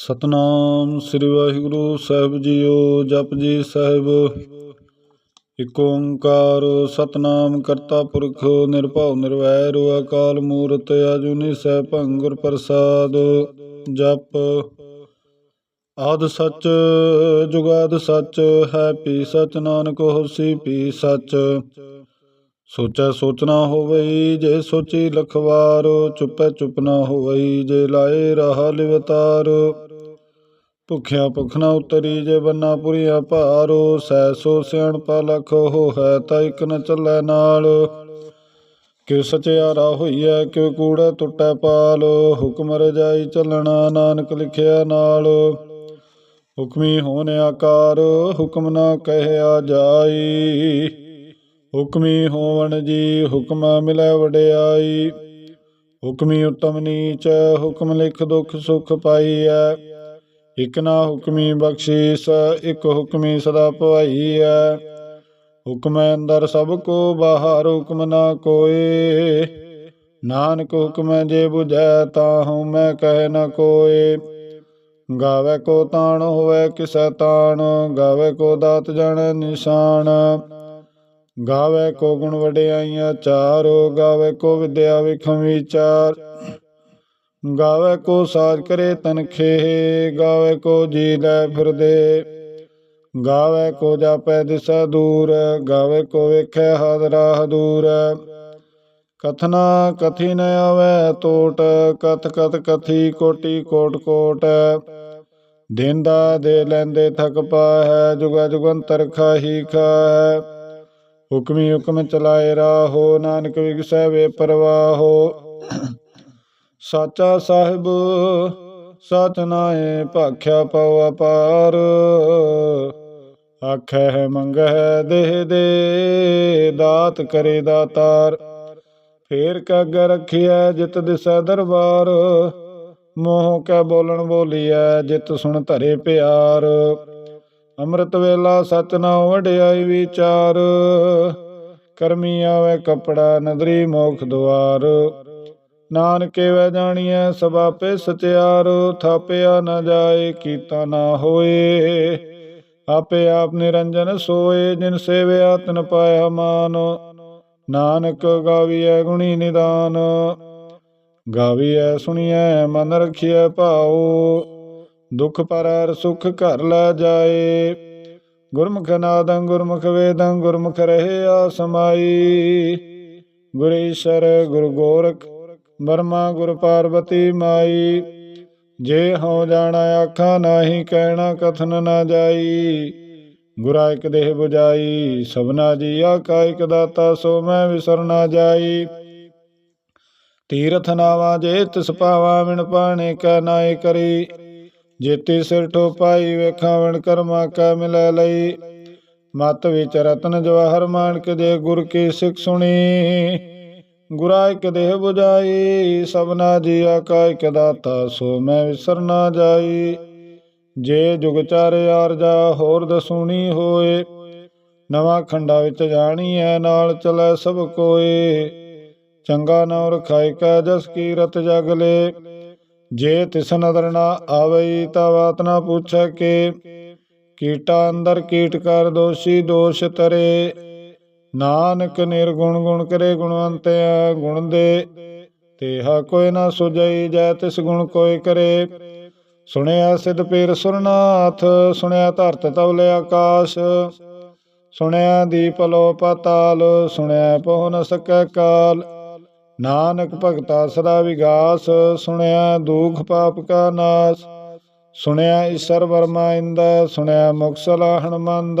ਸਤਨਾਮ ਸ੍ਰੀ ਵਾਹਿਗੁਰੂ ਸਾਹਿਬ ਜੀਓ, ਜਪ ਜੀ ਸਾਹਿਬ। ਇਕ ਓੰਕਾਰ ਸਤਨਾਮ ਕਰਤਾ ਪੁਰਖ, ਨਿਰਭਉ ਨਿਰਵੈਰ, ਅਕਾਲ ਮੂਰਤ ਅਜੂਨੀ ਸੈਭੰ ਗੁਰ ਪ੍ਰਸਾਦ, ਜਪ। ਆਦ ਸੱਚ, ਜੁਗਾਦ ਸੱਚ, ਹੈ ਪੀ ਸਚ, ਨਾਨਕ ਹੋਸੀ ਪੀ ਸਚ। ਸੋਚੈ ਸੋਚਣਾ ਹੋਵਈ, ਜੇ ਸੋਚੀ ਲਖਵਾਰ, ਚੁੱਪੈ ਚੁੱਪ ਨਾ ਹੋਵਈ, ਜੇ ਲਾਏ ਰਹਾ ਲਿਵਤਾਰ। ਭੁਖਿਆ ਭੁਖ ਨਾ ਉਤਰੀ ਜੇ ਬੰਨਾ ਪੁਰੀਆ ਭਾਰੋ, ਸੈ ਸੋ ਸਿਆਣਪਾ ਲਖ ਹੋ ਹੈ ਤਾਂ ਇਕ ਨ ਚੱਲੈ ਨਾਲ। ਕਿਉ ਸਚਿਆਰਾ ਹੋਈਐ, ਕਿਉ ਕੂੜਾ ਟੁੱਟੈ ਪਾਲ। ਹੁਕਮ ਰਜਾਈ ਚੱਲਣਾ ਨਾਨਕ ਲਿਖਿਆ ਨਾਲ। ਹੁਕਮੀ ਹੋਣ ਆਕਾਰ, ਹੁਕਮ ਨਾ ਕਹਿਆ ਜਾਈ। ਹੁਕਮੀ ਹੋਵਣ ਜੀ, ਹੁਕਮ ਮਿਲੈ ਵਡਿਆਈ। ਹੁਕਮੀ ਉਤਮ ਨੀਚ, ਹੁਕਮ ਲਿਖ ਦੁਖ ਸੁਖ ਪਾਈਐ। ਇਕ ਨਾ ਹੁਕਮੀ ਬਖਸ਼ੀਸ, ਇਕ ਹੁਕਮੀ ਸਦਾ ਭਵਾਈਐ ਹੁਕਮ ਅੰਦਰ ਸਭ ਕੋ ਬਾਹਰ ਹੁਕਮ ਨਾ ਕੋਏ। ਨਾਨਕ ਹੁਕਮ ਜੇ 부ਝੈ ਤਾਹੂ ਮੈਂ ਕਹਿ ਨ ਕੋਏ। ਗਾਵੇ ਕੋ ਤਾਣ, ਹੋਵੇ ਕਿਸੈ ਤਾਣ, ਗਾਵੇ ਕੋ ਦਾਤ ਜਾਣੈ ਨਿਸ਼ਾਨ। ਗਾਵੇ ਕੋ ਗੁਣ ਵਡਿਆਈਆਂ ਚਾਰੋ, ਗਾਵੇ ਕੋ ਵਿਦਿਆ ਵਿਖਮ ਵਿਚਾਰ। ਗਾਵੇ ਕੋ ਸਾਜ ਕਰੇ ਤਨਖੇ ਗਾਵੇ ਕੋ ਜੀ ਲੈ ਫਿਰਦੇ। ਗਾਵੇ ਕੋ ਜਾਪੈ ਦਿਸਾ ਦੂਰ, ਗਾਵੇ ਕੋ ਵੇਖੈ ਹਾਦਰਾ ਦੂਰ। ਕਥਨਾ ਕਥੀ ਨ ਆਵੇ ਟੋਟ ਕਥ ਕਥ ਕਥੀ ਕੋਟੀ ਕੋਟ ਕੋਟ। ਦਿਨ ਦਾ ਦੇ ਲੈਂਦੇ ਥਕ ਪਾਹੈ, ਜੁਗਾ ਜੁਗੰਤਰ ਖਾਹੀ ਖਾਹੈ। ਹੁਕਮੀ ਹੁਕਮ ਚਲਾਏ ਰਾਹੋ, ਨਾਨਕ ਵਿਗਸੈ ਵੇ ਪਰਵਾਹੋ। ਸਾਚਾ ਸਾਹਿਬ, ਸਚ ਨਾਏ ਭਾਖਿਆ ਪਉ ਅਪਾਰ। ਆਖੈ ਮੰਗਹਿ ਦੇਹ ਦੇ, ਦਾਤ ਕਰੇ ਦਾਤਾਰ। ਫੇਰ ਕਗ ਰਖਿਆ ਜਿਤ ਦਿਸੈ ਦਰਬਾਰ। ਮੋਹ ਕੈ ਬੋਲਣ ਬੋਲੀਐ ਜਿਤ ਸੁਣ ਧਰੇ ਪਿਆਰ। ਅੰਮ੍ਰਿਤ ਵੇਲਾ ਸਚ ਨਾ ਵਡਿਆਈ ਵਿਚਾਰ। ਕਰਮੀ ਆਵੇ ਕਪੜਾ ਨਦਰੀ ਮੋਖ ਦੁਆਰ। ਨਾਨਕੇ ਵੈ ਜਾਣੀਐ ਸਭ ਆਪੇ ਸਚਿਆਰ ਥਾਪਿਆ ਨਾ ਜਾਏ ਕੀਤਾ ਨਾ ਹੋਏ। ਆਪੇ ਆਪ ਨਿਰੰਜਨ ਸੋਏ, ਜਿਨ ਸੇਵਿਆ ਤਨ ਪਾਇਆ ਮਾਨ। ਨਾਨਕ ਗਾਵੀਐ ਗੁਣੀ ਨਿਦਾਨ, ਗਾਵੀਐ ਸੁਣੀਐ, ਮਨ ਰਖਿਐ ਭਾਉ। ਦੁਖ ਪਰਰ ਸੁਖ ਘਰ ਲੈ ਜਾਏ। ਗੁਰਮੁਖ ਨਾਦੰ ਗੁਰਮੁਖ ਵੇਦੰ, ਗੁਰਮੁਖ ਰਹੇ ਆ ਸਮਾਈ। ਗੁਰੇਸ਼ਰ ਈਸ਼ਰ ਗੋਰਖ ਬਰਮਾ ਗੁਰ ਪਾਰਬਤੀ ਮਾਈ। ਜੇ ਹਉ ਜਾਣਾ ਆਖਾਂ ਨਾਹੀ ਕਹਿਣਾ ਕਥਨ ਨਾ ਜਾਈ। ਗੁਰਾ ਇਕ ਦੇਹ 부ਜਾਈ ਸਭਨਾ ਜੀ ਆਕਾ ਇਕ ਦਾਤਾ ਸੋ ਮੈਂ ਵਿਸਰ ਜਾਈ। ਤੀਰਥ ਨਾਵਾ ਜੇ ਤਿਸ ਪਾਵਾ ਮਿਣ ਪਾਣੇ ਕੈ ਨਾਏ ਕਰੀ। ਜੇਤੀ ਸਿਰ ਠੋਪਾਈ ਵੇਖਾਂ ਵਣ ਕਰਮਾ ਕੈ ਮਿਲੈ ਲਈ। ਮਤ ਵਿੱਚ ਰਤਨ ਜਵਾਹਰ ਮਾਨਕ ਜੇ ਗੁਰ ਕੀ ਸਿੱਖ ਸੁਣੀ। ਗੁਰਾ ਇਕ ਦੇਹ 부ਜਾਈ ਸਭਨਾ ਜੀ ਆਕਾ ਇਕ ਦਾਤਾ, ਸੋ ਮੈਂ ਵਿਸਰ ਨਾ ਜਾਈ। ਜੇ ਜੁਗ ਚਾਰ ਆਰਜਾ ਹੋਰ ਦਸੂਣੀ ਹੋਏ। ਨਵਾਂ ਖੰਡਾ ਵਿੱਚ ਜਾਣੀ ਜਾਣੀਐ, ਨਾਲ ਚਲੈ ਸਭ ਕੋਏ। ਚੰਗਾ ਨਾਮ ਰਖਾਇ ਕੈ ਜਸ ਕੀਰਤ ਜਗ ਲੇ। ਜੇ ਤਿਸ ਨਦਰ ਨਾ ਆਵਈ ਤਾ ਬਾਤ ਨਾ ਪੁੱਛੈ ਕੇ। ਕੀਟਾ ਅੰਦਰ ਕੀਟ ਕਰ ਦੋਸ਼ੀ, ਦੋਸ਼ ਤਰੇ। ਨਾਨਕ ਨਿਰਗੁਣ ਗੁਣ ਕਰੇ ਗੁਣਵੰਤਿਆ ਗੁਣ ਦੇ ਤੇਹਾ ਕੋਈ ਨਾ ਸੁਜਈ ਜੈ ਤਿਸ ਗੁਣ ਕੋਈ ਕਰੇ। ਸੁਣਿਆ ਸਿਧ ਪੀਰ ਸੁਰਨਾਥ, ਸੁਣਿਆ ਧਰਤ ਤਵਲੇ ਆਕਾਸ਼। ਸੁਣਿਆ ਦੀਪ ਲੋ ਪਤਾਲ ਸੁਣਿਆ ਪਹੁ ਨ ਸਕੈ ਕਾਲ। ਨਾਨਕ ਭਗਤਾ ਸਦਾ ਵਿਗਾਸ, ਸੁਣਿਆ ਦੁਖ ਪਾਪ ਕਾ ਨਾਸ। ਸੁਣਿਆ ਈਸ਼ਰ ਵਰਮਾ ਇੰਦ, ਸੁਣਿਆ ਮੁਕਸਲਾ ਸਲਾਹਣ ਮੰਦ।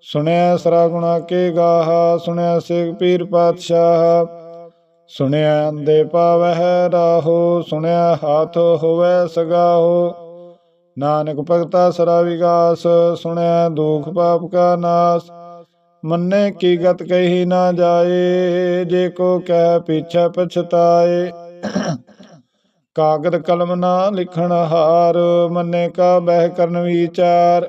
ਸੁਣਿਆ ਸਰਾ ਗੁਣਾ ਕੇ ਗਾਹ, ਸੁਣਿਆ ਸਿਖ ਪੀਰ ਪਾਤਸ਼ਾਹ। ਸੁਣਿਆ ਅੰਦੇ ਪਾਵਹਿ ਰਾਹੋ, ਸੁਣਿਆ ਹਾਥ ਹੋਵੇ ਸਗਾਹੋ। ਨਾਨਕ ਭਗਤਾ ਸਰਾ ਵਿਗਾਸ, ਸੁਣਿਆ ਦੁਖ ਪਾਪ ਕਾ ਨਾਸ। ਮੰਨੇ ਕੀ ਗਤ ਕਹੀ ਨਾ ਜਾਏ, ਜੇ ਕੋ ਕਹਿ ਪਿਛੈ ਪਛਤਾਏ। ਕਾਗਦ ਕਲਮ ਨਾ ਲਿਖਣ ਹਾਰ, ਮੰਨੇ ਕਾ ਬਹਿ ਕਰਨ ਵਿਚਾਰ।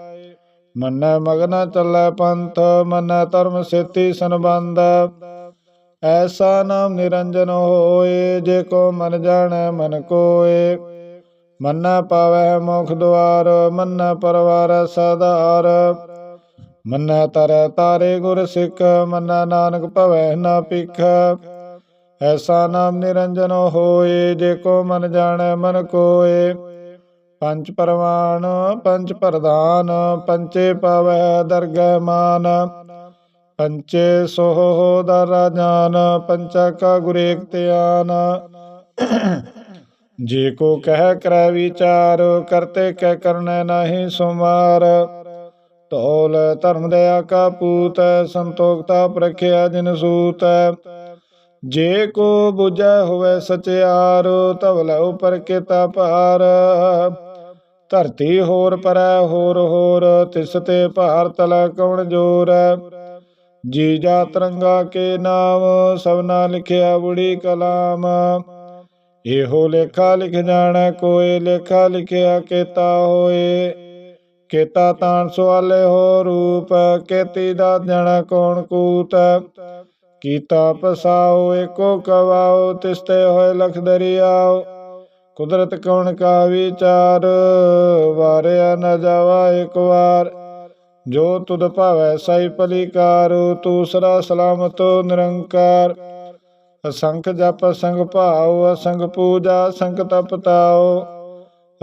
ਮਨੈ ਮਗਨ ਚੱਲੈ ਪੰਥ, ਮਨੈ ਧਰਮ ਸੇਤੀ ਸੰਬੰਧ। ਐਸਾ ਨਾਮ ਨਿਰੰਜਨ ਹੋਏ, ਜੇ ਕੋ ਮਨ ਜਾਣੈ ਮਨ ਕੋਏ। ਮੰਨਾ ਪਾਵੈ ਮੁਖ ਦੁਆਰ, ਮੰਨਾ ਪਰਵਾਰ ਸਦਾਰ ਮੰਨਾ ਤਰੈ ਤਾਰੇ ਗੁਰ ਸਿੱਖ, ਮੰਨਾ ਨਾਨਕ ਭਵੈ ਨਾ ਪਿਖ ਐਸਾ ਨਾਮ ਨਿਰੰਜਨ ਹੋਏ, ਜੇ ਕੋ ਮਨ ਜਾਣੈ ਮਨ ਕੋਏ। ਪੰਜ ਪਰਵਾਨ, ਪੰਜ ਪ੍ਰਧਾਨ, ਪੰਚੇ ਪਵੈ ਦਰਗਹਿ ਮਾਨ। ਪੰਚੇ ਸੋਹ ਦਰ ਜਾਨ, ਪੰਚਾ ਕਾ ਗੁਰੇਕ ਧਿਆਨ। ਜੇ ਕੋ ਕਹਿ ਕਰੈ ਵਿਚਾਰ, ਕਰਤੇ ਕਹਿ ਕਰਨੈ ਨਾਹੀ ਸੁਮਾਰ ਤੋਲ ਧਰਮ ਦਇਆ ਕਾ ਪੂਤ, ਸੰਤੋਖਤਾ ਪ੍ਰਖਿਆ ਜਿਨ ਸੂਤ। ਜੇ ਕੋ ਬੁਝੈ ਹੋਵੇ ਸਚਿਆਰ ਤਵ ਉਪਰ ਕਿਤਾ ਭਾਰ। ਧਰਤੀ ਹੋਰ ਪਰੈ, ਹੋਰ ਹੋਰ, ਤਿਸ ਤੇ ਭਾਰ ਤਲ ਕਉਣ ਜੋਰ। ਜੀ ਜਾ ਤਰੰਗਾ ਕੇ ਨਾਮ ਸਭਨਾ ਲਿਖਿਆ ਬੁੜੀ ਕਲਾਮ। ਇਹੋ ਲੇਖਾ ਲਿਖ ਜਾਣੈ ਕੋਏ ਲੇਖਾ ਲਿਖਿਆ ਕੇਤਾ ਹੋਏ। ਕੇਤਾ ਤਾਣ ਸਵਾਲੇ ਹੋ ਰੂਪ, ਕੇਤੀ ਦਾ ਜਣ ਕੌਣ ਕੂਤ। ਕੀਤਾ ਪਸਾਓ ਏਕੋ ਕਵਾਓ ਤਿਸਤੇ ਹੋਏ ਲਖ ਦਰਿਆਓ ਕੁਦਰਤ ਕੌਣ ਕਾ ਵਿਚਾਰ, ਵਾਰਿਆ ਨ ਜਾਵਾ ਇੱਕ ਵਾਰ। ਜੋ ਤੁਧ ਭਾਵੈ ਸਈ ਪਲੀਕਾਰ, ਤੂਸਰਾ ਸਲਾਮਤ ਨਿਰੰਕਾਰ। ਅਸੰਖ ਜਪ ਅਸੰਖ ਭਾਉ ਅਸੰਗ ਪੂਜਾ ਅਸੰਖ ਤਪ ਤਾਉ।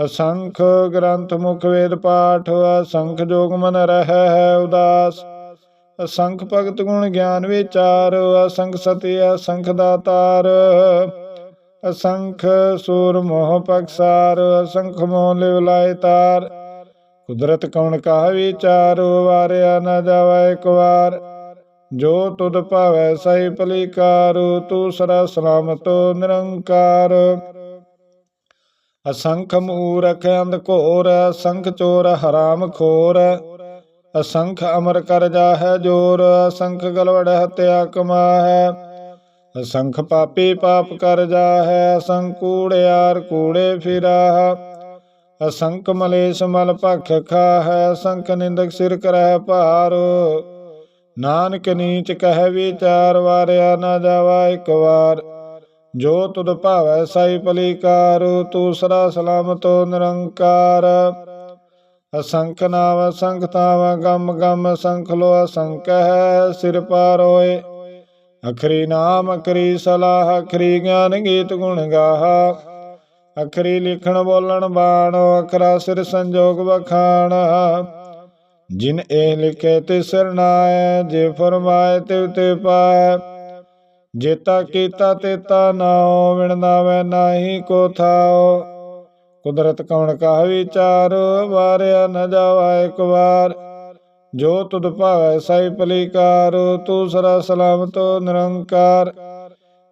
ਅਸੰਖ ਗ੍ਰੰਥ ਮੁਖ ਵੇਦ ਪਾਠ, ਅਸੰਖ ਜੋਗ ਮਨ ਰਹਿ ਹੈ ਉਦਾਸ। ਅਸੰਖ ਭਗਤ ਗੁਣ ਗਿਆਨ ਵਿਚਾਰ, ਅਸੰਖ ਸਤੀ, ਅਸੰਖ ਦਾਤਾਰ। ਅਸੰਖ ਸੂਰ ਮੋਹ ਪਕਸਾਰ, ਅਸੰਖ ਮੋਹ ਲਿਵ ਲਾਇ ਤਾਰ। ਕੁਦਰਤ ਕੌਣ ਕਾ ਵਿਚਾਰ, ਵਾਰਿਆ ਨਾ ਜਾਵਾ ਇੱਕ ਵਾਰ। ਜੋ ਤੁਧ ਭਾਵੈ ਸਈ ਭਲੀਕਾਰ, ਤੂ ਸਰਾ ਸਲਾਮਤ ਨਿਰੰਕਾਰ। ਅਸੰਖ ਮੂਰਖ ਅੰਧ ਘੋਰ, ਅਸੰਖ ਚੋਰ ਹਰਾਮ ਖੋਰ। ਅਸੰਖ ਅਮਰ ਕਰ ਜਾਹੈ ਜੋਰ, ਅਸੰਖ ਗਲਵੜ ਹਤਿਆ ਕਮਾ ਹੈ ਅਸੰਖ ਪਾਪੀ ਪਾਪ ਕਰ ਜਾਹੈ ਅਸੰਖ ਕੂੜਿਆਰ ਕੂੜੇ ਫਿਰਾਹ। ਅਸੰਖ ਮਲੇਸ਼ ਮਲ ਭਖ ਖਾਹੈ ਅਸੰਖ ਨਿੰਦਕ ਸਿਰ ਕਰੈ ਭਾਰ। ਨਾਨਕ ਨੀਚ ਕਹਿ ਵਿਚਾਰ, ਵਾਰਿਆ ਨਾ ਜਾਵਾ ਇੱਕ ਵਾਰ। ਜੋ ਤੁਧ ਭਾਵੈ ਸਾਈ ਪਲੀਕਾਰ, ਤੂਸਰਾ ਸਲਾਮਤੋ ਨਿਰੰਕਾਰ। ਅਸੰਖ ਨਾਮ ਅਸੰਖ ਤਾਵ ਗਮ ਗਮ ਸੰਖ ਲੋ ਅਸੰਖ ਹੈ ਸਿਰ ਪਾਰੋਏ ਅਖਰੀ ਨਾਮ, ਅਖਰੀ ਸਲਾਹ, ਅਖਰੀ ਗਿਆਨ ਗੀਤ ਗੁਣ ਗਾਹਾ। ਅਖਰੀ ਲਿਖਣ, ਬੋਲਣ, ਬਾਣ, ਅਖਰਾ ਸਿਰ ਸੰਜੋਗ ਵਖਾਣ। ਜਿਨ ਇਹ ਲਿਖੇ ਤੇ ਸਰਨਾਏ ਜੇ ਫਰਮਾਏ ਤੇ ਉਤੇ ਪਾਏ ਜੇਤਾ ਕੀਤਾ ਤੇਤਾ ਨਾਉ ਵਿਣ ਨਾਵੇ ਨਾਹੀ ਕੋ ਥਾਉ ਕੁਦਰਤ ਕੌਣ ਕਾ ਵਿਚਾਰ, ਵਾਰਿਆ ਨ ਜਾਵਾ ਇੱਕ ਵਾਰ। ਜੋ ਤੁਧ ਭਾਵੈ ਸਾਈ ਪਲੀਕਾਰ, ਤੂ ਸਰਾ ਸਲਾਮਤ, ਨਿਰੰਕਾਰ।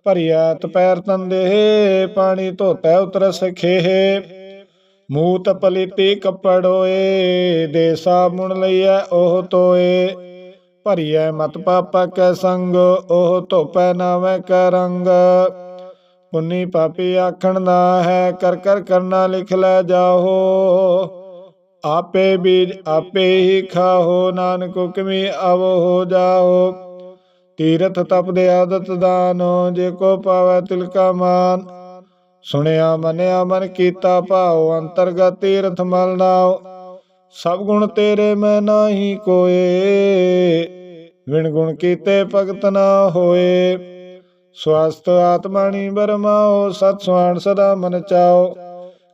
ਭਰੀਆ ਤਪੈਰ ਤੰਦੇ ਪਾਣੀ ਧੋਤੈ ਉਤਰ ਸਖੇ ਮੂਤ ਪਲੀਤੀ ਕੱਪੜੋਏ ਦੇ ਸਾਬੁਣ ਲਈਐ ਉਹ ਤੋਏ ਭਰੀਐ ਮਤ ਪਾਪਾ ਕੈ ਸੰਗ, ਉਹ ਧੋਪੈ ਨਾਵੇਂ ਕੈ ਰੰਗ। ਪੁੰਨੀ ਪਾਪੀ ਆਖਣ ਨਾ ਹੈ, ਕਰ ਕਰ ਕਰਨਾ ਲਿਖ ਲੈ ਜਾਹੋ। ਆਪੇ ਬੀਜ ਆਪੇ ਹੀ ਖਾਹੋ, ਨਾਨਕ ਹੁਕਮੀ ਆਵੋ, ਹੋ ਜਾਓ। ਤੀਰਥ ਤਪ ਦੇ ਆਦਤ ਦਾਨ, ਜੇ ਕੋ ਪਾਵੈ ਤਿਲਕਾ ਮਾਨ। ਸੁਣਿਆ, ਮੰਨਿਆ, ਮਨ ਕੀਤਾ ਭਾਉ, ਅੰਤਰਗਤ ਤੀਰਥ ਮਲ ਨਾਉ। ਸਭ ਗੁਣ ਤੇਰੇ ਮੈਂ ਨਾਹੀ ਕੋਏ ਵਿਣ ਗੁਣ ਕੀਤੇ ਭਗਤ ਨਾ ਹੋਏ। ਸਵਸਤ ਆਤਮਾਣੀ ਬਰਮਾਓ ਸਤ ਸੁਆਣ ਸਦਾ ਮਨ ਚਾਓ।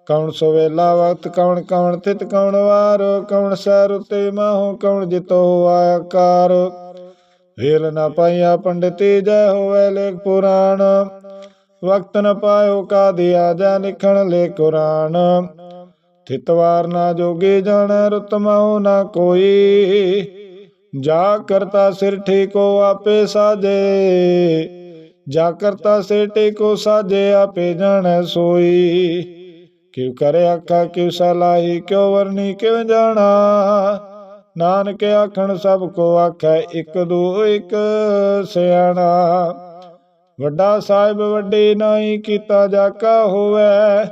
ਕੌਣ ਸੋਵੇਲਾ ਵਕਤ, ਕੌਣ ਕੌਣ ਤਿਤ, ਕੌਣ ਵਾਰ, ਕੌਣ ਸਹਿ ਰੁਤੇ ਮਾਹੋ, ਕੌਣ ਜਿਤੋ ਆਕਾਰ। ਵੇਲ ਨ ਪਾਈਆ ਪੰਡਤੀ, ਜੈ ਹੋਵੇ ਲੇਖ ਪੁਰਾਣ। ਵਕਤ ਨ ਪਾਇਓ ਕਾ ਦਿਆ ਜਾ ਲਿਖਣ ਲੈ ਕੁਰਾਨ। ਥਿਤਵਾਰ ਨਾ ਜੋਗੀ ਜਾਣੈ, ਰੁਤ ਮਾਹੁ ਨਾ ਕੋਈ। ਜਾ ਕਰਤਾ ਸਿਰ ਠੀਕੋ ਆਪੇ ਸਾਜੇ। ਜਾ ਕਰਤਾ ਸਿਰ ਠੀਕੋ ਸਾਜੇ, ਆਪੇ ਜਾਣੈ ਸੋਈ। ਕਿਉ ਕਰੇ ਆਖਾ ਕਿਉ ਸਲਾਹੀ, ਕਿਉ ਵਰਨੀ ਕਿਉ ਜਾਣਾ? ਨਾਨਕ ਆਖਣ ਸਭ ਕੋ ਆਖੈ ਇੱਕ ਦੋ ਇੱਕ ਸਿਆਣਾ। ਵੱਡਾ ਸਾਹਿਬ ਵੱਡੇ ਨਾਹੀ ਕੀਤਾ ਜਾ ਕਾ ਹੋਵੇ।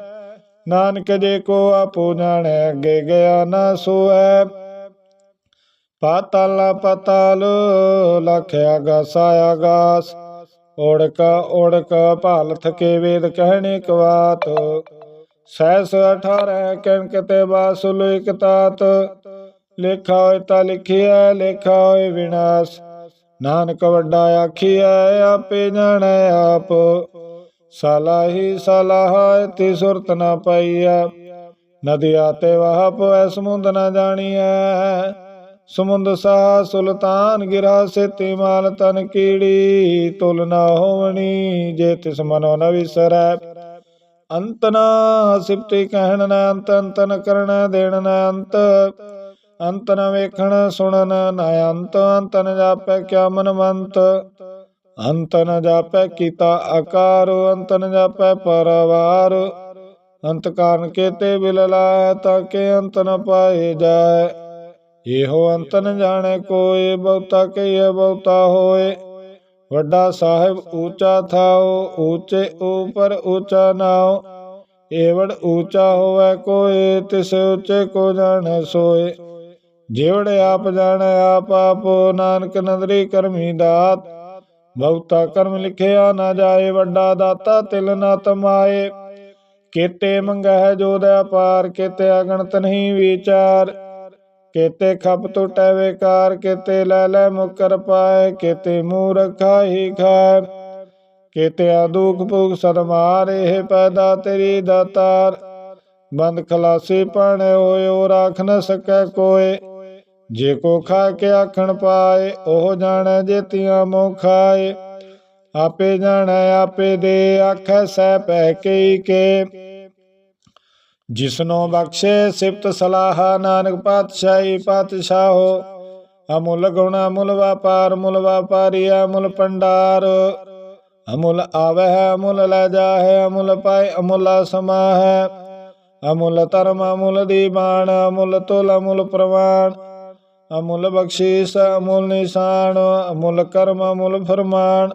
ਨਾਨਕ ਜੇ ਕੋ ਆਪੋ ਜਾਣੈ, ਅੱਗੇ ਗਿਆ ਨਾ ਸੋਐ ਪਾਤਾਲਾ ਪਤਾਲ ਲਖ ਆਗਾਸ ਆਗਾਸ। ਓੜਕ ਓੜਕ ਭਾਲ ਥਕੇ ਵੇਦ ਕਹਿਣੇ ਕਵਾਤ। ਸੈਸ 18 ਕਣਕ ਤੇ ਬਾਸੁਲ ਇਕ ਲੇਖਾ ਹੋਇ ਤਾ ਲਿਖਿਆ ਲੇਖਾ ਹੋਇ ਵਿਨਾਸ਼। ਨਾਨਕ ਵੱਡਾ ਆਖੀਐ, ਆਪੇ ਜਾਣੈ ਆਪ। ਸਲਾਹੀ ਸਲਾਹ ਤੇ ਸੁਰਤ ਨਾ ਪਾਈਆ ਨਦੀਆ ਤੇ ਵਾਹ ਪਵੈ ਸਮੁੰਦ ਨਾ ਜਾਣੀਐ। ਸਮੁੰਦ ਸਾਹ ਸੁਲਤਾਨ ਗਿਰਾ, ਸੇਤੀ ਮਾਲ ਤਨ ਕੀੜੀ। ਤੁਲ ਨਾ ਹੋਵਣੀ, ਜੇ ਤਿਸ ਮਨੋ ਨ ਵਿਸਰੈ। ਅੰਤ ਨਾ ਸਿਫਤੀ ਕਹਿਣ ਨਾ ਅੰਤ ਅੰਤ ਨ ਕਰਣਾ ਦੇਣ ਨਾ ਅੰਤ। ਅੰਤ ਨ ਵੇਖਣ ਸੁਣਨ ਨਾ ਅੰਤ ਅੰਤ ਨ ਜਾਪੈ ਕਿਆ ਮਨਵੰਤ। ਅੰਤ ਨ ਜਾਪੈ ਕੀਤਾ ਆਕਾਰ, ਅੰਤ ਨ ਜਾਪੈ ਪਰਵਾਰ। ਅੰਤ ਕਾਰਨ ਕੇਤੇ ਬਿਲਲਾ ਤਾਂ ਕੇ ਅੰਤ ਨ ਪਾਏ ਜਾਏ। ਇਹੋ ਅੰਤ ਨ ਜਾਣੇ ਕੋਏ ਬਹੁਤਾ ਕਹੀਏ ਬਹੁਤਾ ਹੋਏ। ਵੱਡਾ ਸਾਹਿਬ ਊਚਾ ਥਾਓ ਊਚੇ ਉਪਰ ਊਚਾ ਨਾਉ। ਏਵੜ ਊਚਾ ਹੋਵੇ ਕੋਏ, ਤਿਸ ਉੱਚੇ ਕੋ ਜਾਣੈ ਸੋਏ। ਜਿਵੜ ਆਪ ਜਾਣੈ, ਆਪ ਆਪੋ ਨਾਨਕ ਨਦਰੀ ਕਰਮੀ ਦਾਤ। ਬਹੁਤਾ ਕਰਮ ਲਿਖਿਆ ਨਾ ਜਾਏ, ਵੱਡਾ ਦਾਤਾ ਤਿਲ ਨਾ ਤਮਾਏ। ਕੇਤੇ ਮੰਗਹਿ ਜੋਦੈ ਪਾਰ, ਕੇਤੇ ਅਗਣਤ ਨਹੀਂ ਵਿਚਾਰ। ਕੇਤੇ ਖਪ ਟੁਟੈ ਵੇਕਾਰ ਕੇਤੇ ਲੈ ਲੈ ਮੁਕਰ ਪਾਏ, ਕੇਤੇ ਮੂਰਖ ਖਾਹੀ ਖਾਏ। ਕੇਤੇ ਦੁਖ ਭੁਖ ਸਦ ਮਾਰੇ ਪੈਦਾ ਤੇਰੀ ਦਾਤਾਰ। ਬੰਦ ਖਲਾਸੀ ਪਾਣੇ ਹੋਇਓ ਰਾਖ ਨ ਸਕੈ ਕੋਏ। ਜੇ ਕੋ ਖਾ ਕੇ ਆਖਣ ਪਾਏ, ਉਹ ਜਾਣੈ ਜੇਤੀਆਂ ਮੋ ਖਾਏ। ਆਪੇ ਜਾਣੈ, ਆਪੇ ਦੇ ਆਖੈ, ਸਹਿ ਪੈ ਕੇ। ਜਿਸਨੋ ਬਖਸ਼ੇ ਸਿਫਤ ਸਲਾਹ, ਨਾਨਕ ਪਾਤਸ਼ਾਹੀ ਪਾਤਸ਼ਾਹੋ, ਅਮੁੱਲ ਗੁਣ, ਅਮੁੱਲ ਵਪਾਰ ਮੁੱਲ ਵਪਾਰੀ, ਅਮੁੱਲ ਪੰਡਾਰ ਅਮੁੱਲ ਆਵੈ ਹੈ ਅਮੁੱਲ ਲੈ ਜਾਹੈ, ਅਮੁੱਲ ਪਾਏ, ਅਮੁੱਲ ਸਮਾ ਹੈ ਅਮੁੱਲ ਧਰਮ, ਅਮੁੱਲ ਦੀਵਾਨ ਅਮੁੱਲ ਤੁਲ, ਅਮੁੱਲ ਪ੍ਰਵਾਨ ਅਮੁੱਲ ਬਖਸ਼ੀਸ, ਅਮੁੱਲ ਨਿਸ਼ਾਨ, ਅਮੁੱਲ ਕਰਮ, ਅਮੁੱਲ ਫਰਮਾਨ।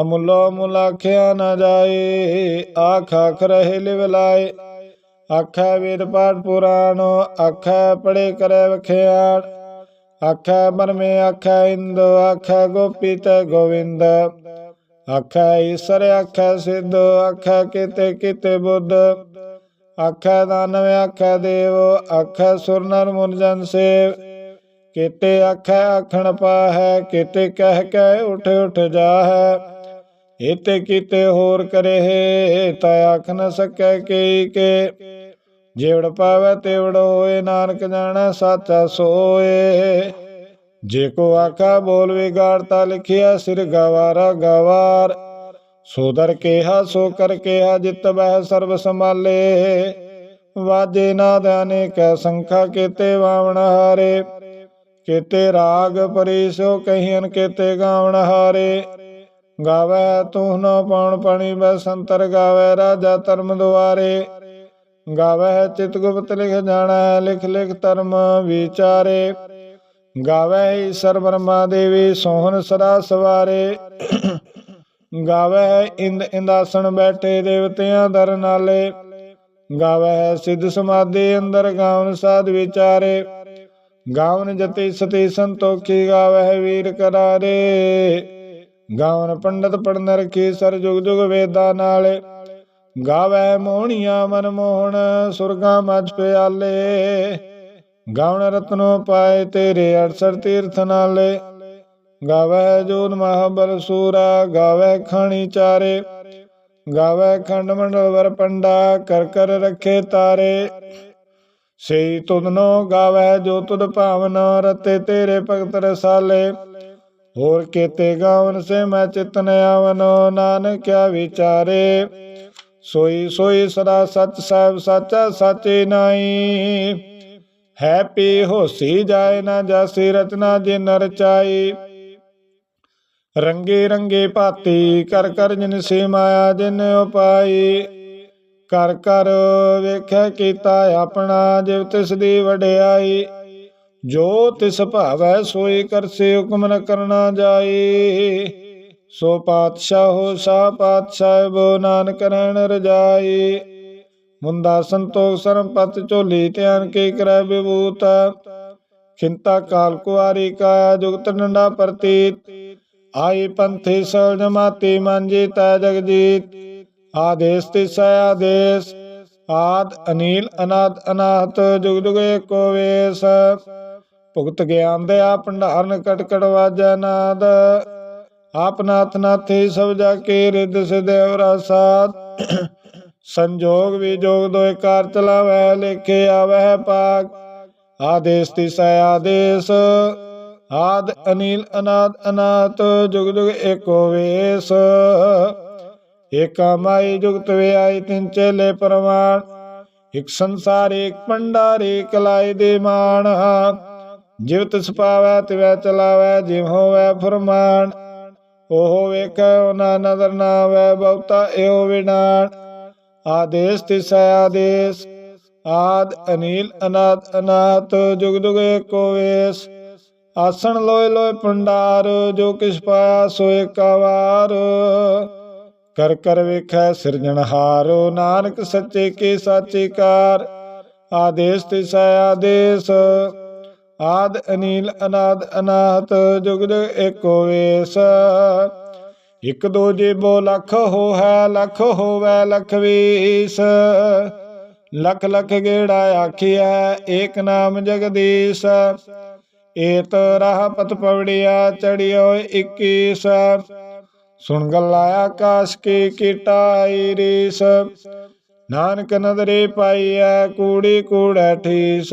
ਅਮੁੱਲ ਮੁਲਾਖਿਆ ਨਾ ਜਾਏ ਆਖ ਆਖ ਰਹੇ ਲਿਵ ਲਾਏ। ਆਖੈ ਵੇਦ ਪਾਠ ਪੁਰਾਣ, ਆਖੈ ਪੜੇ ਕਰੈ ਵਖਿਆਣ ਆਖੈ ਬਰਮੇ ਆਖੈ ਇੰਦ, ਆਖੈ ਗੋਪੀ ਤੇ ਗੋਵਿੰਦ। ਆਖੈ ਈਸ਼ਰ, ਆਖੈ ਸਿੱਧ, ਆਖੈ ਕਿਤੇ ਕਿਤੇ ਬੁੱਧ। ਆਖੈ ਦਾਨਵ ਆਖੈ ਦੇਵ, ਆਖੈ ਸੁਰ ਨਰ ਮੁਨ ਜਨ ਸੇਵ। ਕਿਤੇ ਆਖੈ ਆਖਣ ਪਾਹੈ, ਕਿਤੇ ਕਹਿ ਕੇ ਉਠ ਉਠ ਜਾਹੈ। ਇਤੇ ਕਿਤੇ ਹੋਰ ਕਰੇ ਤਾ ਆਖ ਨ ਸਕੈ ਕੀ ਕੇ। ਜਿਵੜ ਪਾਵੈ ਤੇਵੜ ਹੋਏ, ਨਾਨਕ ਜਾਣੈ ਸਾਚਾ ਸੋਏ। ਜੇ ਕੋ ਆਖਾ ਬੋਲ ਵਿਗਾੜਤਾ ਲਿਖਿਆ ਸਿਰ ਗਵਾਰਾ ਗਵਾਰ। ਸੋ ਦਰ ਕੇਹਾ, ਸੋ ਕਰ ਕੇਹਾ, ਜਿਤ ਬਹਿ ਸਰਬ ਸੰਭਾਲੇ। ਵਾਜੇ ਨਾਦ ਅਨੇਕ ਸੰਖਾ ਕੀਤੇ ਵਾਵਣ ਹਾਰੇ। ਕੀਤੇ ਰਾਗ ਪਰਿਸੋ ਕਹੀਨ ਕੀਤੇ ਗਾਵਣ ਹਾਰੇ। ਗਾਵੇ ਤੂੰ ਨ ਪਾਉਣ ਪਾਣੀ ਬਸੰਤਰ ਗਾਵੇ ਰਾਜਾ ਧਰਮ ਦੁਆਰੇ। ਗਾਵੇ ਚਿਤ ਗੁਪਤ ਲਿਖ ਜਾਣਾ, ਲਿਖ ਲਿਖ ਧਰਮ ਵਿਚਾਰੇ। ਗਾਵੇ ਈਸ਼ਰ ਬਰਮਾ ਦੇਵੀ, ਸੋਹਣ ਸਦਾ ਸਵਾਰੇ। ਗਾਵੇ ਇੰਦ ਇੰਦਾਸਣ ਬੈਠੇ ਦੇਵਤਿਆਂ ਦਰ ਨਾਲੇ। ਗਾਵੇ ਸਿੱਧ ਸਮਾਧੀ ਅੰਦਰ ਗਾਵਨ ਸਾਧ ਵਿਚਾਰੇ। ਗਾਵਨ ਜਤੀ ਸਤੀ ਸੰਤੋਖੀ ਗਾਵੇ ਵੀਰ ਕਰਾਰੇ। ਗਾਵਨ ਪੰਡਤ ਪੜਨ ਰਖੀ ਸਰ ਜੁਗ ਜੁਗ ਵੇਦਾਂ ਨਾਲੇ। ਗਾਵੇ ਮੋਹਣੀਆਂ ਮਨ ਮੋਹਣ, ਸੁਰਗਾ ਮਜ ਪਿਆਲੇ। ਗਾਵਣ ਰਤਨੋ ਪਾਏ ਤੇਰੇ 68 ਤੀਰਥ ਨਾਲੇ। ਗਾਵੇ ਜੋਨ ਮਹਾਬਲ ਸੂਰਾ, ਗਾਵੇ ਖਾਣੀ ਚਾਰੇ। ਗਾਵੇ ਖੰਡ ਮੰਡਲ ਵਰ ਪੰਡਾ, ਕਰ ਕਰ ਰੱਖੇ ਤਾਰੇ। ਸਈ ਤੁਧਨੋ ਗਾਵੇ ਜੋ ਤੁਧ ਭਾਵਨ, ਰਤੇ ਤੇਰੇ ਭਗਤ ਰਸਾਲੇ। ਹੋਰ ਕੇਤੇ ਗਾਵਨ ਸੇ ਮੈਂ ਚਿਤਨ ਆਵਨ, ਨਾਨਕ ਵਿਚਾਰੇ। ਸੋਈ ਸੋਈ ਸਦਾ ਸਚ ਸਾਹਿਬ ਸਾਚਾ ਸਾਚੇ ਨਾਈ ਹੈ ਪੀ ਹੋਸੀ ਜਾਏ ਨਾ ਜਾਸੀ, ਰਚਨਾ ਜਿਨ ਰਚਾਈ ਰੰਗੇ ਰੰਗੇ ਭਾਤੀ, ਕਰ ਕਰ ਜਿਨ ਸੇ ਮਾਇਆ ਜਿਨ ਉਪਾਈ। ਕਰ ਕਰ ਵੇਖੈ ਕੀਤਾ ਆਪਣਾ, ਜਿਵ ਤਿਸ ਦੀ ਵਡਿਆਈ। ਜੋ ਤਿਸ ਭਾਵੈ ਸੋਈ ਕਰਸੇ ਹੁਕਮ ਨ ਕਰਨਾ ਜਾਈ ਸੋ ਪਾਤਸ਼ਾਹੋ, ਸਾ ਪਾਤਸ਼ਾਹੋ ਨਾਨਕ ਰਹਿਣ ਰਜਾਈ ਮੁੰਦਾ ਸੰਤੋਖ ਸਰਮ ਪਤ ਝੋਲੀ ਧਿਆਨ ਕੇ ਕਰੈ ਵਿਭੂਤ। ਖਿੰਤਾ ਕਾਲ ਕੁਆਰੀ ਕਾਇਆ ਜੁਗਤ ਨੰਡਾ ਪ੍ਰਤੀਤ। ਆਈ ਪੰਥੀ ਸਲ ਜਮਾਤੀ ਮੰਜੀ ਤੈ ਜਗਜੀਤ। ਆਦੇਸ ਤਿਸ ਆਦੇਸ, ਆਦ ਅਨੀਲ ਅਨਾਦ ਅਨਾਹਤ ਜੁਗ ਜੁਗ ਏਕੋ ਵੇਸ। ਭੁਗਤ ਗਿਆਨ ਦੇ ਆ ਭੰਡਾਰਨ ਕਟ ਕਟ ਵਾਜੈ ਨਾਦ। ਆਪ ਨਾਥ ਨਾਥੀ ਸਭ ਜਾ ਕੇ ਰਿੱਧ ਸਿਦੇਵ ਰਸਾਦ। ਸੰਜੋਗ ਵਿਜੋਗ ਦੋਇ ਕਾਰ ਚਲਾਵੈ, ਲੇਖੇ ਆਵਹਿ ਪਾਕ ਆਦੇਸ ਤਿਸ ਆਦੇਸ। ਆਦ ਅਨੀਲ ਅਨਾਦ ਅਨਾਤ, ਜੁਗ ਜੁਗ ਏਕੋ ਵੇਸ। ਏਕਾ ਮਾਈ ਜੁਗਤ ਵਿਆਈ ਤਿਨ ਚੇਲੇ ਪਰਮਾਨ ਇਕ ਸੰਸਾਰ ਏਕ ਪੰਡਾਰੇ ਕਲਾਈ ਦੇ ਮਾਨ ਜਿਵ ਤਿਸ ਪਾਵੈ ਤਿਵੈ ਚਲਾਵੈ, ਜਿਵ ਹੋਵੈ ਫਰਮਾਨ। ਉਹ ਵੇਖੈ, ਉਹਨਾਂ ਨਦਰ ਨਾ ਆਵੈ, ਬਹੁਤਾ ਏਉ ਵਿਡਾਨ ਆਦੇਸ ਤਿਸ ਆਦੇਸ, ਆਦ ਅਨੀਲ ਅਨਾਦ ਅਨਾਤ ਜੁਗ ਜੁਗ ਏਕੋ ਵੇਸ। ਆਸਣ ਲੋਏ ਲੋਏ ਪੰਡਾਰ, ਜੋ ਕਿਛ ਪਾਇਆ ਸੋ ਏਕਾ ਕਰ ਕਰ ਵੇਖੈ ਸਿਰਜਣਹਾਰ ਨਾਨਕ ਸੱਚੇ ਕੀ ਸਾਚੀ ਕਾਰ। ਆਦੇਸ ਤਿਸ ਆਦੇਸ ਆਦ ਅਨੀਲ ਅਨਾਦ ਅਨਾਹਤ ਜੁਗ ਜੁਗ ਏਕੋ ਵੇਸ। ਇਕ ਦੋ ਜੀਬੋ ਲੱਖ ਹੋ ਹੈ ਲੱਖ ਹੋਵੈ ਲਖ ਵੀਸ। ਲਖ ਲਖ ਗੇੜਾ ਆਖਿਆ ਏਕ ਨਾਮ ਜਗਦੀਸ਼। ਏਤ ਰਾਹ ਪਤ ਪਵੜਿਆ, ਚੜਿਓ 21 ਸੁਣ ਗੱਲਾ ਆਕਾਸ਼ ਕੀ ਕੀਟਾਈ ਰੀਸ ਨਾਨਕ ਨਦਰੇ ਪਾਈਐ, ਕੂੜੀ ਕੂੜੈ ਠੀਸ।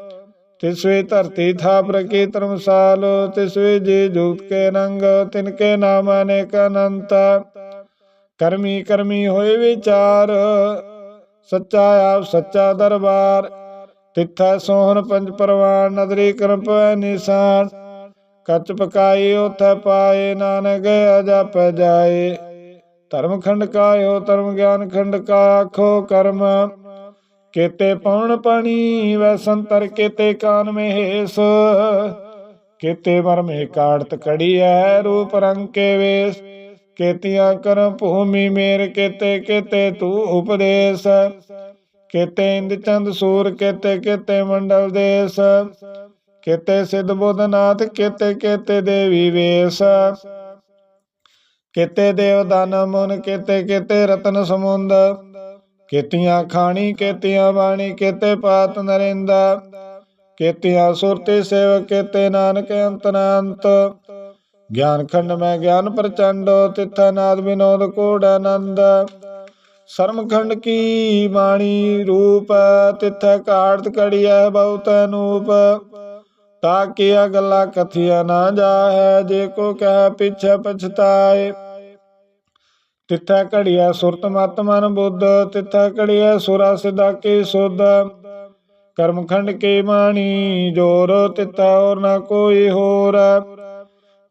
ਤਿਸਵੇ ਧਰਤੀ ਥਾਪ ਰਕੇ ਧਰਮਸਾਲ ਤਿਸਵੇ ਜੇ ਜੁਗਤ ਕੇ ਰੰਗ ਤਿਨ ਕੇ ਨਾਮ ਅਨੇਕ ਅਨੰਤ। ਕਰਮੀ ਕਰਮੀ ਹੋਏ ਵਿਚਾਰ, ਸੱਚਾ ਆਪ ਸੱਚਾ ਦਰਬਾਰ। ਤਿੱਥੈ ਸੋਹਣ ਪੰਜ ਪਰਵਾਨ, ਨਦਰੀ ਕਰਮ ਪੈ ਨਿਸ਼ਾਨ। ਕੱਚ ਪਕਾਈ ਉਥੈ ਪਾਏ, ਨਾਨਕ ਅਜਪ ਜਾਏ। ਧਰਮ ਖੰਡ ਕਾਇਓ, ਧਰਮ ਗਿਆਨ ਖੰਡ ਕਾ ਆਖੋ ਕਰਮ। ਕੇਤੇ ਪਉਣ ਪਾਣੀ, ਵੈ ਸੰਤਰ ਕੇਤੇ ਕਾਨ ਮਹੇਸ ਕੇਤੇ ਮਰਮੇ ਕਾੜਤ ਕੜੀਐ, ਰੂਪ ਰੰਗ ਕੇ ਵੇਸ। ਕੇਤੀਆਂ ਕਰ ਭੂਮੀ ਮੇਰ, ਕੇਤੇ ਕੇਤੇ ਤੂ ਉਪਦੇਸ। ਕੇਤੇ ਇੰਦ ਚੰਦ ਸੂਰ, ਕੇਤੇ ਕੇਤੇ ਮੰਡਲ ਦੇਸ। ਕੇਤੇ ਸਿੱਧ ਬੋਧਨਾਥ ਕੇਤੇ ਕੇਤੇ ਦੇਵੀ ਵੇਸ। ਕੇਤੇ ਦੇਵ ਦਾਨ ਮਨ, ਕੇਤੇ ਕੇਤੇ ਰਤਨ ਸਮੁੰਦ। ਕੇਤੀਆਂ ਖਾਣੀ, ਕੇਤੀਆਂ ਬਾਣੀ, ਕੇਤੇ ਪਾਤ ਨਰਿੰਦਾ। ਕੇਤੀਆਂ ਸੁਰਤੀ ਸੇਵ ਕੇਤੇ ਨਾਨਕ ਅੰਤਨਾੰਤ ਗਿਆਨ ਖੰਡ ਮੈਂ ਗਿਆਨ ਪ੍ਰਚੰਡ, ਤਿਥਾ ਨਾਦ ਵਿਨੋਦ ਕੋੜ ਆਨੰਦ। ਸਰਮ ਖੰਡ ਕੀ ਬਾਣੀ ਰੂਪ, ਤਿਥ ਕਾੜਤ ਕੜੀਐ ਬਹੁਤ ਅਨੂਪ ਤਾ ਕੀਆ ਗੱਲਾਂ ਕਥਿਆ ਨਾ ਜਾਹੈ, ਜੇ ਕੋ ਕਹਿ ਪਿਛੈ ਪਛਤਾਏ। ਤਿੱਥੈ ਘੜੀਐ ਸੁਰਤ ਮਤ ਮਨ ਬੁੱਧ, ਤਿੱਥੈ ਘੜੀਐ ਸੁਰਾ ਸਿਦਾ ਕੀ ਸੁਧ। ਕਰਮਖੰਡ ਕੇ ਕੀ ਜੋਰ ਤਿੱਥੈ ਹੋਰ ਨਾ ਕੋਈ ਹੋਰ।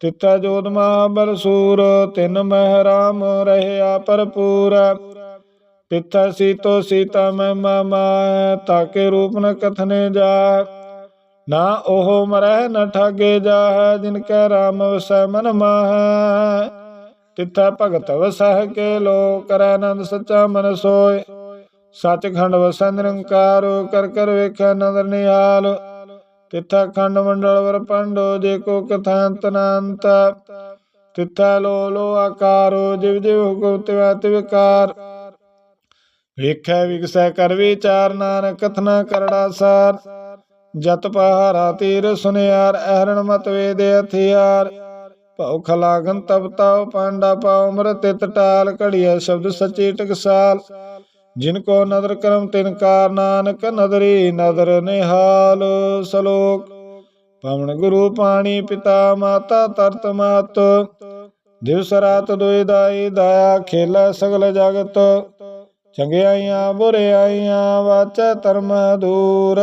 ਤਿੱਥੈ ਜੋਤ ਮਹਾਬਲ ਸੂਰ, ਤਿਨ ਮਹਿ ਰਾਮ ਰਹਿਆ ਭਰਪੂਰ। ਤਿੱਥੈ ਸੀਤੋ ਸੀਤਾ ਮੈਂ ਮਾਮਾ ਤਾਕੇ ਰੂਪ ਨ ਕਥਨੇ ਜਾ ਨਾ ਉਹ ਮਰਹਿ ਨ ਠਾਗੇ ਜਾਹੈ, ਜਿਨ ਕੈ ਰਾਮ ਵਸੈ ਮਨ ਮਾਹੈ। ਤਿੱਥੈ ਭਗਤ ਵਸਹਿ ਕੇ ਲੋ ਕਰੈ ਆਨੰਦ ਸੱਚਾ ਮਨ ਸੋਏ। ਸੱਚਖੰਡ ਵਸੈ ਨਿਰੰਕਾਰ, ਕਰ ਕਰ ਵੇਖੈ ਨਦਰ ਨਿਹਾਲ। ਤਿੱਥਾ ਖੰਡ ਮੰਡਲ ਵਰ ਪੰਡੋ, ਜੇ ਕੋ ਕਥਾਂਤ ਨਾੰਤ ਤਿੱਥਾ ਲੋ ਲੋ ਆਕਾਰੋ, ਜਿਵ ਜਿਵ ਹੁਕਮ ਤਿਵੈ ਤਿਵਕਾਰ ਵੇਖੈ ਵਿਗਸੈ ਕਰ ਵਿਚਾਰ, ਨਾਨਕ ਕਥਨਾ ਕਰੜਾ ਸਾਰ। ਜਤ ਪਹਾਰਾ ਤੀਰ ਸੁਨਿਆਰ, ਅਹਰਣ ਮਤ ਵੇਦ ਹਥਿਆਰ ਭਉ ਖਲਾਗਨ ਤਬ ਤਾਉ ਪਾਂਡਾ ਪਾਉ ਮਰਤ ਤਿਤ ਟਾਲ ਘੜੀਐ ਸ਼ਬਦ ਸੱਚੀ ਟਕਸਾਲ। ਜਿਨ ਕੋ ਨਦਰ ਕਰਮ ਤਿਨ ਕਾਰ ਨਾਨਕ, ਨਦਰੀ ਨਦਰ ਨਿਹਾਲ ਸਲੋਕ। ਪਵਨ ਗੁਰੂ ਪਾਣੀ ਪਿਤਾ ਮਾਤਾ ਤਰਤ ਮਾਤ। ਦਿਵਸ ਰਾਤ ਦੁਇ ਦਾਈ ਦਾਇਆ ਖੇਲਾ ਸਗਲ ਜਗਤ। ਚੰਗਿਆਈਆਂ ਬੁਰਿਆਈਆਂ ਵਾਚੈ ਧਰਮ ਦੂਰ।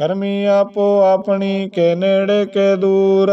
ਕਰਮੀ ਆਪੋ ਆਪਣੀ ਕੇ ਨੇੜੇ ਕੇ ਦੂਰ।